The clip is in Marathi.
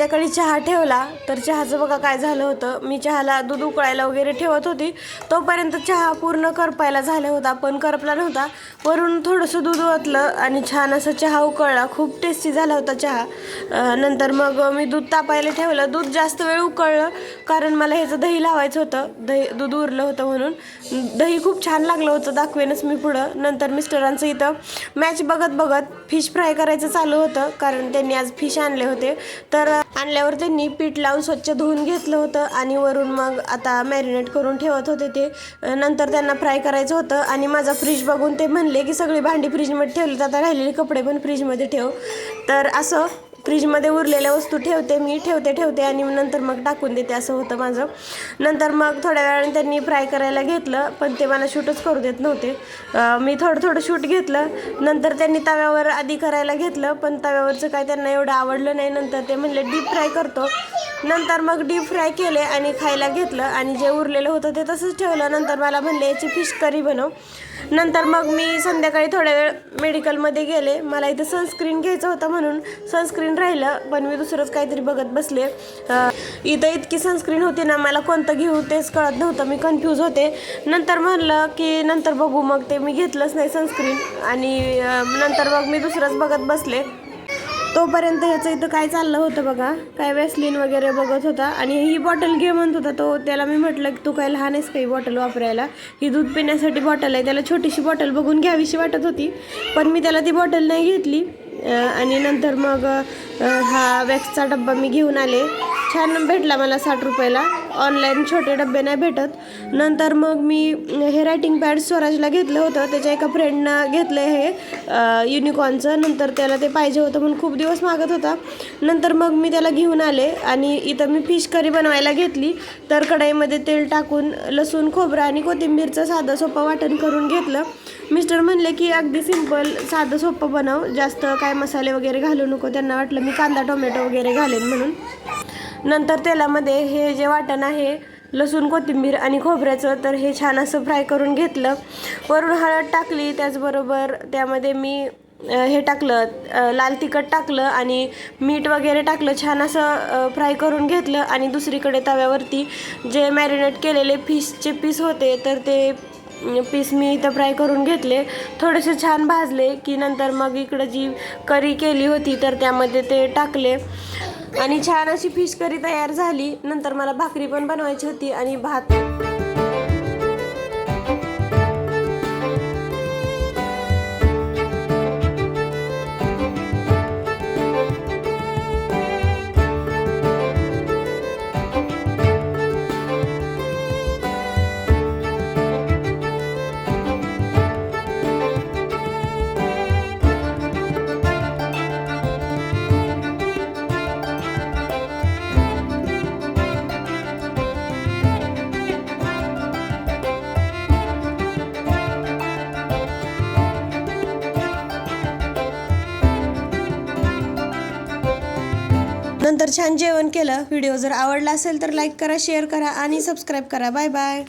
संध्याकाळी चहा ठेवला तर चहाचं बघा काय झालं होतं. मी चहाला दूध उकळायला वगैरे ठेवत होती. तोपर्यंत चहा पूर्ण करपायला झाला होता पण करपला नव्हता. वरून थोडंसं दूध ओतलं आणि छान असं चहा उकळला. खूप टेस्टी झाला होता चहा. नंतर मग मी दूध तापायला ठेवलं. दूध जास्त वेळ उकळलं कारण मला ह्याचं दही लावायचं होतं. दही दूध उरलं होतं म्हणून. दही खूप छान लागलं होतं दाखवेनच मी पुढं. नंतर मिस्टरांचं इथं मॅच बघत बघत फिश फ्राय करायचं चालू होतं कारण त्यांनी आज फिश आणले होते. तर आणल्यावर त्यांनी पीठ लावून स्वच्छ धुवून घेतलं होतं आणि वरून मग आता मॅरिनेट करून ठेवत होते ते. नंतर त्यांना फ्राय करायचं होतं आणि माझा फ्रीज बघून ते म्हणले की सगळी भांडी फ्रीजमध्ये ठेवली तर आता राहिलेले कपडे पण फ्रीजमध्ये ठेव. तर असं फ्रीजमध्ये उरलेल्या वस्तू ठेवते मी ठेवते ठेवते आणि नंतर मग टाकून देते असं होतं माझं. नंतर मग थोड्या वेळाने त्यांनी फ्राय करायला घेतलं पण ते मला शूटच करू देत नव्हते. मी थोडं थोडं शूट घेतलं. नंतर त्यांनी तव्यावर आधी करायला घेतलं पण तव्यावरचं काय त्यांना एवढं आवडलं नाही. नंतर ते म्हणले डीप फ्राय करतो. नंतर मग डीप फ्राय केले आणि खायला घेतलं आणि जे उरलेलं होतं ते तसंच ठेवलं. नंतर मला म्हणले याची फिश करी बनव. नंतर मग मी संध्याकाळी थोड्या वेळ मेडिकलमध्ये गेले. मला इथं सनस्क्रीन घ्यायचं होतं म्हणून सनस्क्रीन राहिलं पण मी दुसरंच काहीतरी बघत बसले. इथं इतकी सनस्क्रीन होती ना मला कोणतं घेऊ तेच कळत नव्हतं. मी कन्फ्यूज होते. नंतर म्हणलं की नंतर बघू. मग ते मी घेतलंच नाही सनस्क्रीन आणि नंतर मग मी दुसरंच बघत बसले. तोपर्यंत ह्याचं इथं काय चाललं होतं बघा? काय वॅसलिन वगैरे बघत होता. आणि ही बॉटल घे म्हणत होता तो. त्याला मी म्हटलं की तू काय लहान आहेस काही बॉटल वापरायला? ही दूध पिण्यासाठी बॉटल आहे. त्याला छोटीशी बॉटल बघून घ्यावीशी वाटत होती. पण मी त्याला ती बॉटल नाही घेतली. आणि नंतर मग हा वॅक्सचा डब्बा मी घेऊन आले. छान भेटला मला साठ रुपयाला. ऑनलाईन छोटे डबे नाही भेटत. नंतर मग मी हे रायटिंग पॅड स्वराजला घेतलं होतं. त्याच्या एका फ्रेंडनं घेतलं हे युनिकॉर्नचं नंतर त्याला ते पाहिजे होतं म्हणून खूप दिवस मागत होता. नंतर मग मी त्याला घेऊन आले आणि इथं मी फिश करी बनवायला घेतली. तर कढईमध्ये तेल टाकून लसूण खोबरं आणि कोथिंबीरचं साधं सोपं वाटण करून घेतलं. मिस्टर म्हणले की अगदी सिंपल साधं सोपं बनव. जास्त काय मसाले वगैरे घालू नको. त्यांना वाटलं मी कांदा टोमॅटो वगैरे घालेन म्हणून. नंतर तेलामध्ये हे जे वाटण आहे लसूण कोथिंबीर आणि खोबऱ्याचं तर हे छान असं फ्राय करून घेतलं. वरून हळद टाकली त्याचबरोबर त्यामध्ये मी हे टाकलं लाल तिखट टाकलं आणि मीठ वगैरे टाकलं छान असं फ्राय करून घेतलं. आणि दुसरीकडे तव्यावरती जे मॅरिनेट केलेले फिशचे पीस होते तर ते पीस मी इथं फ्राय करून घेतले. थोडेसे छान भाजले की नंतर मग इकडं जी करी केली होती तर त्यामध्ये ते टाकले. आणि छान अशी फिश करी तयार झाली. नंतर मला भाकरी पण बनवायची होती आणि भात नंतर छान जेवण केलं. व्हिडिओ जर आवडला असेल तर लाईक करा शेअर करा आणि सबस्क्राईब करा. Bye bye